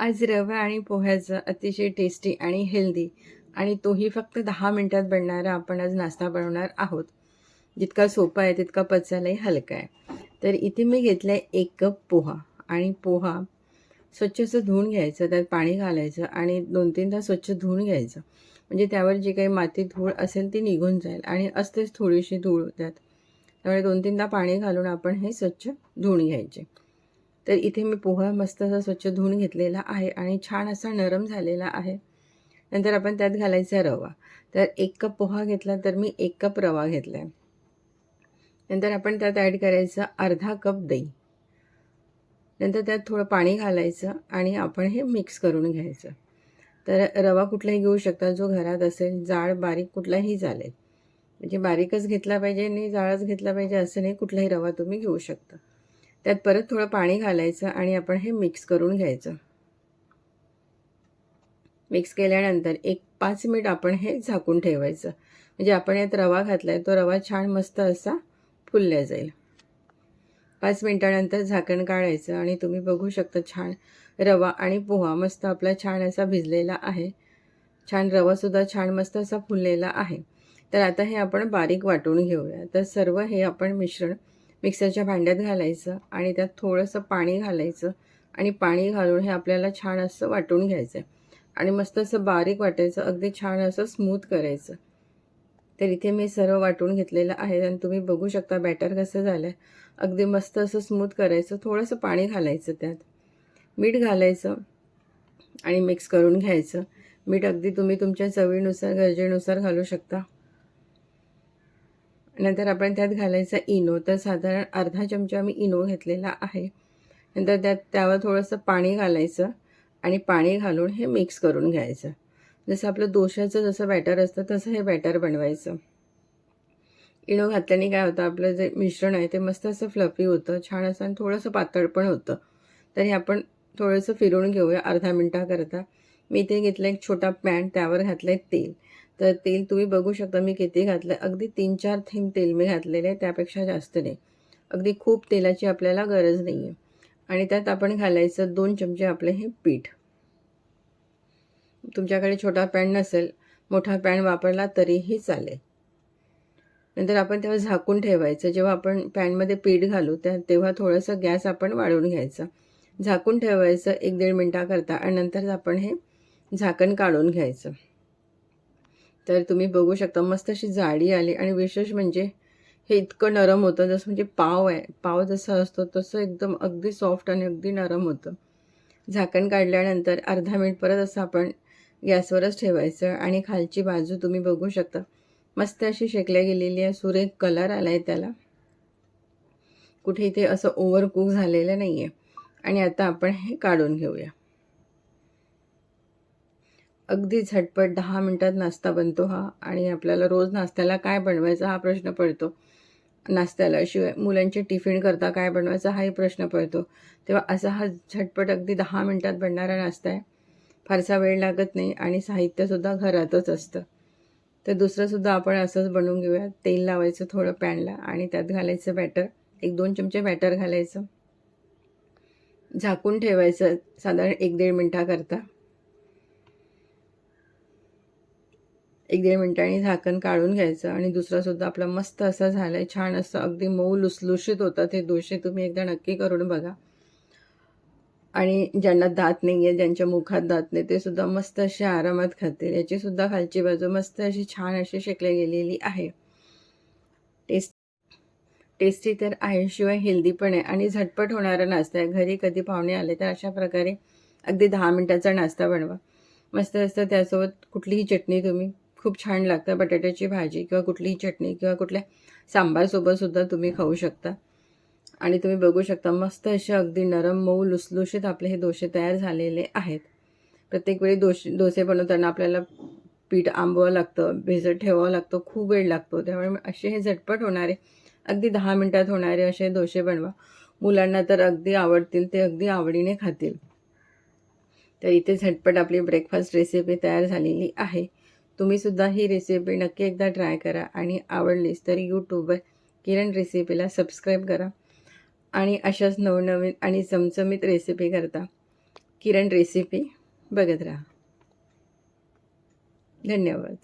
आज रवा आणि पोह्याचं अतिशय टेस्टी आणि हेल्दी आणि तोही फक्त दहा मिनटात बनणारा आपण आज नाश्ता बनवणार आहोत. जितका सोपा आहे तितका पचायलाही हलका आहे. तर इथे मी घेतलं आहे एक कप पोहा आणि पोहा स्वच्छ असं धुवून घ्यायचं त्यात पाणी घालायचं आणि दोन तीनदा स्वच्छ धुवून घ्यायचं. म्हणजे त्यावर जी काही माती धूळ असेल ती निघून जाईल आणि असतेच थोडीशी धूळ त्यात. त्यामुळे दोन तीनदा पाणी घालून आपण हे स्वच्छ धुवून घ्यायचे. तर इथे मी पोहा मस्त असा स्वच्छ धुवून घेतलेला आहे आणि छान असा नरम झालेला आहे. नंतर आपण त्यात घालायचा रवा. तर एक कप पोहा घेतला तर मी एक कप रवा घेतला आहे नंतर आपण त्यात ॲड करायचं अर्धा कप दही. नंतर त्यात थोडं पाणी घालायचं आणि आपण हे मिक्स करून घ्यायचं. तर रवा कुठलाही घेऊ शकता जो घरात असेल जाड बारीक कुठलाही चालेल. म्हणजे बारीकच घेतला पाहिजे आणि जाळच घेतला पाहिजे असं नाही कुठलाही रवा तुम्ही घेऊ शकता. त्यात परत थोडं पाणी घालायचं आणि आपण हे मिक्स करून घ्यायचं. मिक्स केल्यानंतर एक पाच मिनिट आपण हे झाकून ठेवायचं. म्हणजे आपण यात रवा घातला आहे तो रवा छान मस्त असा फुलल्या जाईल. पाच मिनटानंतर झाकण काढायचं आणि तुम्ही बघू शकता छान रवा आणि पोहा मस्त आपला छान असा भिजलेला आहे. छान रवासुद्धा छान मस्त असा फुललेला आहे. तर आता हे आपण बारीक वाटून घेऊया. तर सर्व हे आपण मिश्रण मिक्सरच्या भांड्यात घालायचं आणि त्यात थोडंसं पाणी घालायचं आणि पाणी घालून हे आपल्याला छान असं वाटून घ्यायचं आहे आणि मस्त असं बारीक वाटायचं अगदी छान असं स्मूथ करायचं. तर इथे मी सर्व वाटून घेतलेलं आहे आणि तुम्ही बघू शकता बॅटर कसं झालं आहे अगदी मस्त असं स्मूथ करायचं थोडंसं पाणी घालायचं त्यात. मीठ घालायचं आणि मिक्स करून घ्यायचं. मीठ अगदी तुम्ही तुमच्या चवीनुसार गरजेनुसार घालू शकता. नंतर आपण त्यात घालायचा इनो. तर साधारण अर्धा चमचा मी इनो घेतलेला आहे. नंतर त्यात त्यावर थोडंसं पाणी घालायचं आणि पाणी घालून हे मिक्स करून घ्यायचं. जसं आपलं दोशाचं जसं बॅटर असतं तसं हे बॅटर बनवायचं. इनो घातल्याने काय होतं आपलं जे मिश्रण आहे ते मस्त असं फ्लफी होतं छान असं आणि थोडंसं पातळ पण होतं. तर हे आपण थोडंसं फिरून घेऊया अर्धा मिनटाकरता. मी इथे घेतलं एक छोटा पॅन त्यावर घातलं आहे तेल. तर तेल तुम्ही बघू शकता मी किती घातलं आहे अगदी तीन चार थेंब तेल मी घातलेले आहे त्यापेक्षा जास्त नाही. अगदी खूप तेलाची आपल्याला गरज नाही आहे आणि त्यात आपण घालायचं दोन चमचे आपले हे पीठ. तुमच्याकडे छोटा पॅन नसेल मोठा पॅन वापरला तरीही चालेल. नंतर आपण तेव्हा झाकून ठेवायचं. जेव्हा आपण पॅनमध्ये पीठ घालू त्या तेव्हा थोडंसं गॅस आपण वाढवून घ्यायचा. झाकून ठेवायचं एक दीड मिनटाकरता आणि नंतर आपण हे झाकण काढून घ्यायचं. तर तुम्ही बघू शकता मस्त अशी जाडी आली आणि विशेष म्हणजे हे इतकं नरम होतं जसं म्हणजे पाव आहे पाव जसं असतो तसं एकदम अगदी सॉफ्ट आणि अगदी नरम होतं. झाकण काढल्यानंतर अर्धा मिनिट परत असं आपण गॅसवरच ठेवायचं आणि खालची बाजू तुम्ही बघू शकता. मस्त अशी शेकल्या गेलेली आहे सुरेख कलर आला आहे त्याला. कुठे इथे असं ओव्हर कुक झालेलं नाही आहे आणि आता आपण हे काढून घेऊया. अगदी झटपट दहा मिनटात नाश्ता बनतो हा आणि आपल्याला रोज नाश्त्याला काय बनवायचा हा प्रश्न पडतो. नाश्त्याला शिवाय मुलांचे टिफिन करता काय बनवायचा हाही प्रश्न पडतो. तेव्हा असा हा झटपट अगदी दहा मिनटात बनणारा नाश्ता आहे. फारसा वेळ लागत नाही आणि साहित्यसुद्धा घरातच असतं. तर दुसरंसुद्धा आपण असंच बनवून घेऊया. तेल लावायचं थोडं पॅनला आणि त्यात घालायचं बॅटर. एक दोन चमचे बॅटर घालायचं. झाकून ठेवायचं साधारण एक दीड मिनटाकरता. एक दीड मिनटांनी झाकण काढून घ्यायचं आणि दुसरासुद्धा आपला मस्त असा झाला आहे छान असं अगदी मऊ लुसलुशीत होतं ते दोषे तुम्ही एकदा नक्की करून बघा. आणि ज्यांना दात नाही आहे ज्यांच्या मुखात दात नाही ते सुद्धा मस्त असे आरामात खातील. याचीसुद्धा खालची बाजू मस्त अशी छान अशी शेकल्या गेलेली आहे. टेस्ट टेस्टी तर आहे शिवाय हेल्दी पण आहे. आणि झटपट होणारा नाश्ता आहे. घरी कधी पाहुणे आले तर अशा प्रकारे अगदी दहा मिनटाचा नाश्ता बनवा. मस्त असतं त्यासोबत कुठलीही चटणी तुम्ही खूप छान लागतं. बटाट्याची भाजी किंवा कुठलीही चटणी किंवा कुठल्या सांबारसोबतसुद्धा तुम्ही खाऊ शकता. आणि तुम्ही बघू शकता मस्त असे अगदी नरम मऊ लुसलुशीत आपले हे डोसे तयार झालेले आहेत. प्रत्येक वेळी दोशे डोसे बनवताना आपल्याला पीठ आंबवावं लागतं भिजत ठेवावं लागतं खूप वेळ लागतो. त्यामुळे असे हे झटपट होणारे अगदी दहा मिनटात होणारे असे डोसे बनवा. मुलांना तर अगदी आवडतील ते अगदी आवडीने खातील. तर इथे झटपट आपली ब्रेकफास्ट रेसिपी तयार झालेली आहे. तुम्हीसुद्धा ही रेसिपी नक्की एकदा ट्राय करा आणि आवडलीच तर यूट्यूबवर किरण रेसिपीला सबस्क्राईब करा. आणि अशाच नवनवीन आणि चमचमीत रेसिपी करता. किरण रेसिपी बघत राहा. धन्यवाद.